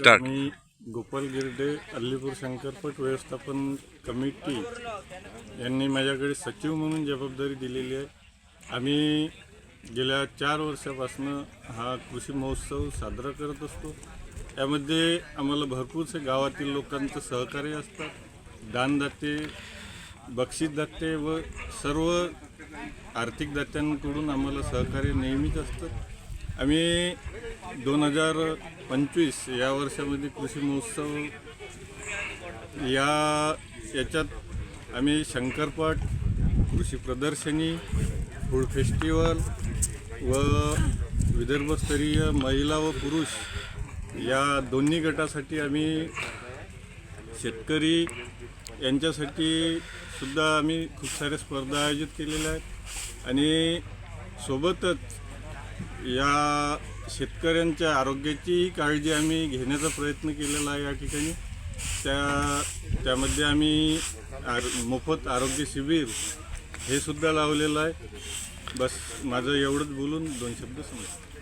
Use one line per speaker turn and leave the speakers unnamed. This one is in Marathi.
स्टार्ट
मी गोपाल गिरडे अल्लीपूर शंकरपट व्यवस्थापन कमिटी. यांनी माझ्याकडे सचिव म्हणून जबाबदारी दिलेली आहे. आम्ही गेल्या चार वर्षापासून हा कृषी महोत्सव साजरा करत असतो. यामध्ये आम्हाला भरपूरसे गावातील लोकांचं सहकार्य असतात दानदाते बक्षीसदाते व सर्व आर्थिक दात्यांकडून आम्हाला सहकार्य नेहमीच असतं. आम्ही दोन हजार पंचवीस या वर्षामध्ये कृषी महोत्सव. या याच्यात आम्ही शंकरपट कृषी प्रदर्शनी फूड फेस्टिवल व विदर्भस्तरीय महिला व पुरुष या दोन्ही गटासाठी आम्ही शेतकरी यांच्यासाठी सुद्धा आम्ही खूप साऱ्या स्पर्धा आयोजित केलेल्या आहेत. आणि सोबतच या शेतकऱ्यांच्या आरोग्याची काळजी आम्ही घेण्याचा प्रयत्न केलेला आहे या ठिकाणी. त्या त्यामध्ये आम्ही आर मोफत आरोग्य शिबिर हे सुद्धा लावलेलं आहे. बस माझं एवढंच बोलून दोन शब्द समजतो